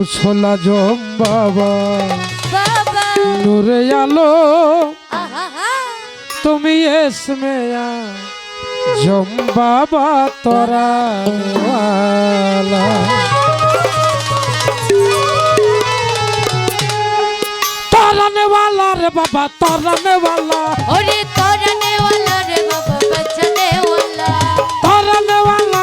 ছোলা জম বাবা। নূরে আলো। তুমি এসমেয়া জম বাবা তোরা তরণওয়ালা রে বাবা তরণওয়ালা ওরে রে বাবা বচনেওয়ালা। তরণওয়ালা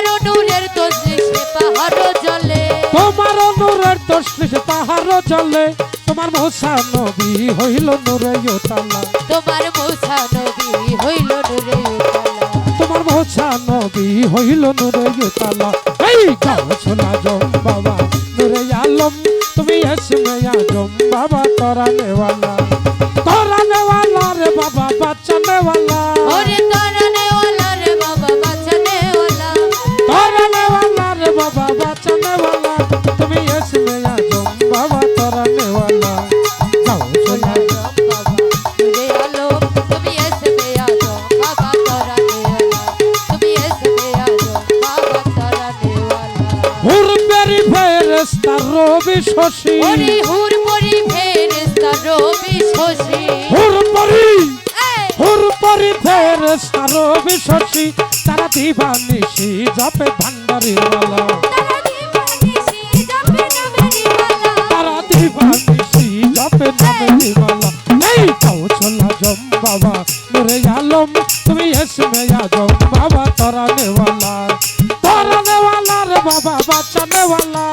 তোমার নূরের তসলি সে পাহাড় জলে। তোমার নূরের তসলি সে পাহাড় জলে। তোমার মহসা নবী হইল নূরে তালা তোমার মৌসা নবী হইল নূরে তোমার মহসা নবী হইল নূরে তালা এই গাও ছোলা জম বাবা নূরে আলম তুমি এসমে আজম বাবা তোরা নেওয়ালা। তোরা নেওয়ালা রে বাবা বাচ্চা নেওয়ালা। ওরে তোরনে রবি শশী। ওরে হুর পরি ফেরেশতা রবি শশী। হুরপরি হুরপরি ফেরেস্তা রবি শশী। তারা দিবানিশি জপে ভান্ডারি মালা তারা দিবানিশি জপে নামেরি মালা এই কাউ ছোলা জম বাবা নুরে আলম তুমি এসমে আজম বাবা তোরা নেওয়ালা। তোরা নেওয়ালা রে বাবা বাচ্চা নেওয়ালা।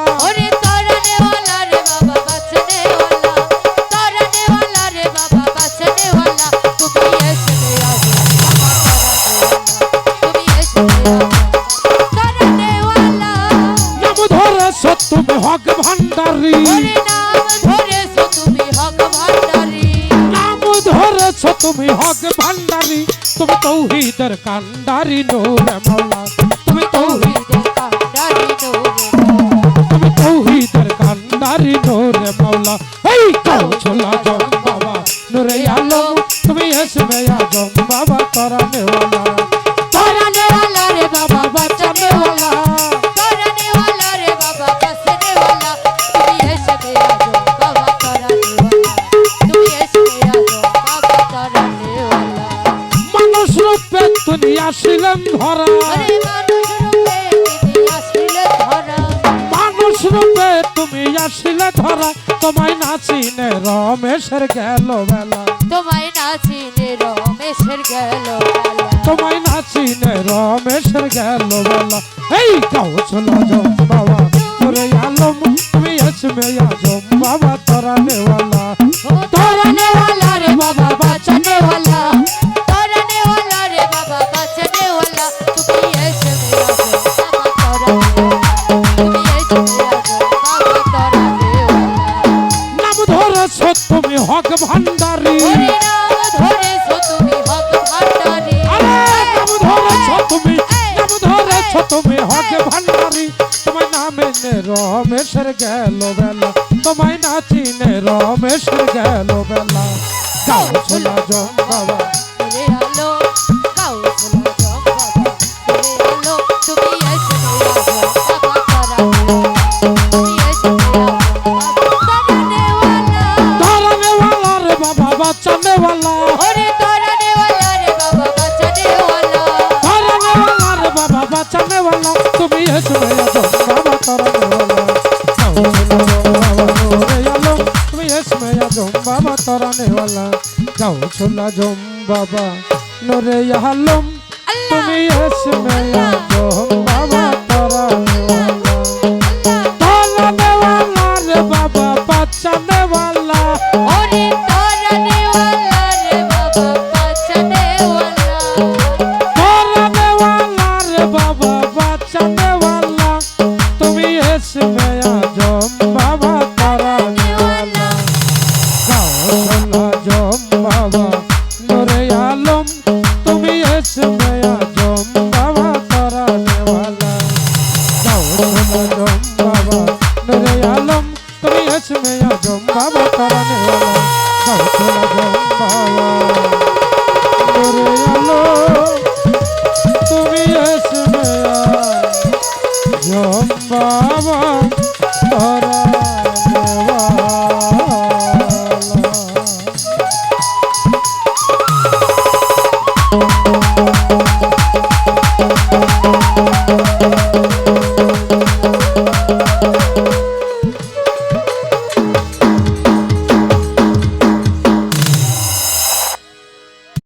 ধরেছ তুমি হক ভান্ডারি, তুমি তৌহিদের কান্ডারি নোরে মাওলা তুমি তৌহিদ তৌহিদের কান্ডারি নূরে তুমি তৌহিদের কান্ডারি নোরে মাওলা এই কাউ রূপে তুমি আসিলেন ধরা। মানুষ রূপে তুমি আসলে ধরা মানুষ রূপে তুমি আসিলে ধরা। তোমায় নাচিনে রমেশের গেল বেলা। তোমায় নাচিনে রমেশের গেল বেলা। তোমায় নাচিনে রমেশের গেল বেলা। এই কাউ চলো যাও বাবা ভান্ডারি তোমায় না মেনে রমেশের গেল বেলা। তোমায় না চিনে রমেশের গেল বেলা। গাও ছোলা জম বাবা वाला গাও ছোলা জম বাবা নোরে আলম তুমি এসমে আজম বাবা জম